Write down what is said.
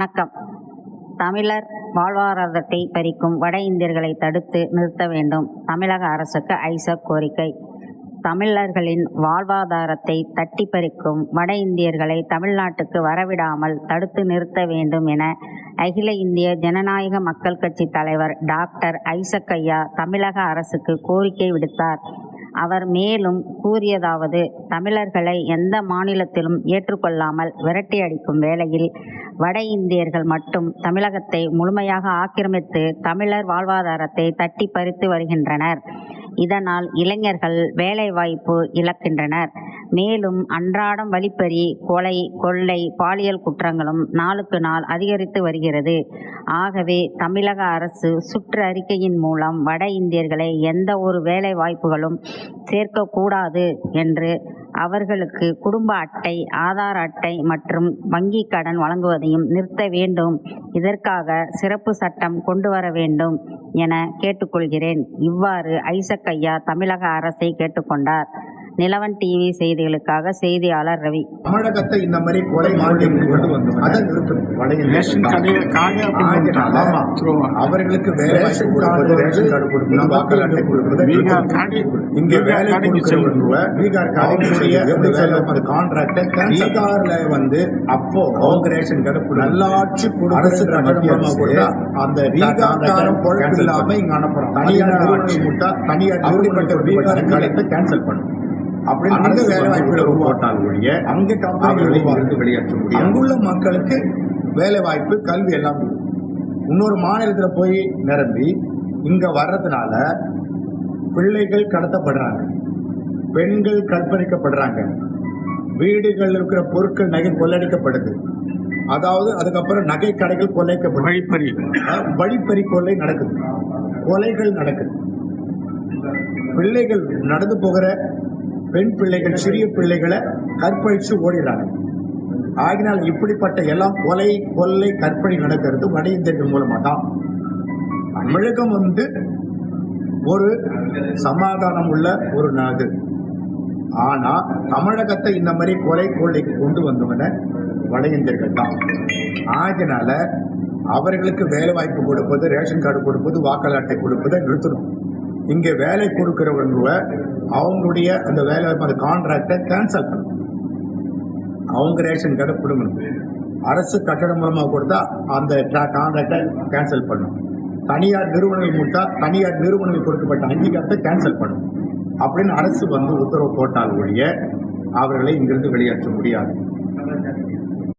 வணக்கம். தமிழர் வாழ்வாதாரத்தை பறிக்கும் வட இந்தியர்களை தடுத்து நிறுத்த வேண்டும். தமிழக அரசுக்கு ஐசக் கோரிக்கை. தமிழர்களின் வாழ்வாதாரத்தை தட்டி பறிக்கும் வட இந்தியர்களை தமிழ்நாட்டுக்கு வரவிடாமல் தடுத்து நிறுத்த வேண்டும் என அகில இந்திய ஜனநாயக மக்கள் கட்சி தலைவர் டாக்டர் ஐசக்கையா தமிழக அரசுக்கு கோரிக்கை விடுத்தார். அவர் மேலும் கூறியதாவது தமிழர்களை எந்த மாநிலத்திலும் ஏற்றுக்கொள்ளாமல் விரட்டி அடிக்கும் வேளையில் வட இந்தியர்கள் மட்டும் தமிழகத்தை முழுமையாக ஆக்கிரமித்து தமிழர் வாழ்வாதாரத்தை தட்டி பறித்து வருகின்றனர். இதனால் இளைஞர்கள் வேலைவாய்ப்பு இழக்கின்றனர். மேலும் அன்றாடம் வழிப்பறி கொலை கொள்ளை பாலியல் குற்றங்களும் நாளுக்கு நாள் அதிகரித்து வருகிறது. ஆகவே தமிழக அரசு சுற்று அறிக்கையின் மூலம் வட இந்தியர்களை எந்த ஒரு வேலை வாய்ப்புகளும் சேர்க்கக்கூடாது என்று அவர்களுக்கு குடும்ப அட்டை ஆதார் அட்டை மற்றும் வங்கி கடன் வழங்குவதையும் நிறுத்த வேண்டும். இதற்காக சிறப்பு சட்டம் கொண்டு வர வேண்டும் என கேட்டுக்கொள்கிறேன். இவ்வாறு ஐசக்கையா தமிழக அரசை கேட்டுக்கொண்டார். நிலவன் டிவி செய்திகளுக்காக செய்தியாளர் ரவி. தமிழகத்தை இந்த மாதிரி கொலை மாநில கொண்டு அதை நிறுத்தணும். கடை ஆமா. அவர்களுக்கு வேலை வாய்ப்பு கொடுப்பது ரேஷன் கார்டு கொடுப்பது வாக்காளர் அட்டை கொடுப்பது இங்க வேலை கொடுக்கிறவங்க பீகார் அந்த கான்ட்ராக்டை பீகார்ல வந்து அப்போ அவங்க ரேஷன் கார்டு நல்லாட்சி அரசு கொடுத்தா அந்த பீகார்காரன் பொழப்பு இல்லாம இங்க அனுப்புறோம் தனியார் தனியார் நிறுவனப்பட்ட பீகார் காலத்தை கேன்சல் பண்ணும் அப்படின்னு அங்க வேலை வாய்ப்புகளை உருவாட்டால் ஒழிய அங்க கம்பெனிகளை வெளியேற்ற முடியும் அங்குள்ள மக்களுக்கு வேலை வாய்ப்பு கல்வி எல்லாம். இன்னொரு மாநிலத்துல போய் நிரம்பி இங்க வர்றதுனால பிள்ளைகள் கடத்தப்படுறாங்க. பெண்கள் கற்பழிக்கப்படுறாங்க. வீடுகள் இருக்கிற பொருட்கள் நகை கொள்ளடிக்கப்படுது. அதாவது அதுக்கப்புறம் நகை கடைகள் கொள்ளைக்கப்படுது. வழிப்பறி. வழிப்பறி கொள்ளை நடக்குது. கொலைகள் நடக்குது. பிள்ளைகள் நடந்து போகிற பெண் பிள்ளைகள் சிறிய பிள்ளைகளை கற்பழித்து ஓடிடுறாங்க. ஆகினால் இப்படிப்பட்ட எல்லாம் கொலை கொள்ளை கற்பனை நடக்கிறது வட இந்தியர்கள் மூலமாக தான். தமிழகம் வந்து ஒரு சமாதானம் உள்ள ஒரு நாடு. ஆனா தமிழகத்தை இந்த மாதிரி கொலை கொள்ளைக்கு கொண்டு வந்தவன வட இந்தியர்கள் தான். ஆகினால அவர்களுக்கு வேலை வாய்ப்பு கொடுப்பது ரேஷன் கார்டு கொடுப்பது வாக்காளர் அட்டை கொடுப்பதை நிறுத்தணும். இங்கே வேலை கொடுக்கிறவங்க அவங்களுடைய அந்த வேலை அந்த கான்ட்ராக்டை கேன்சல் பண்ணணும். அவங்க ரேஷன் கார்டை கொடுக்கணும். அரசு கட்டடம் மூலமாக கொடுத்தா அந்த கான்ட்ராக்டை கேன்சல் பண்ணணும். தனியார் நிறுவனங்கள் முட்டா தனியார் நிறுவனங்கள் கொடுக்கப்பட்ட அங்கீகாரத்தை கேன்சல் பண்ணும் அப்படின்னு அரசு வந்து உத்தரவு போட்டால் ஒழிய அவர்களை இங்கிருந்து வெளியேற்ற முடியாது.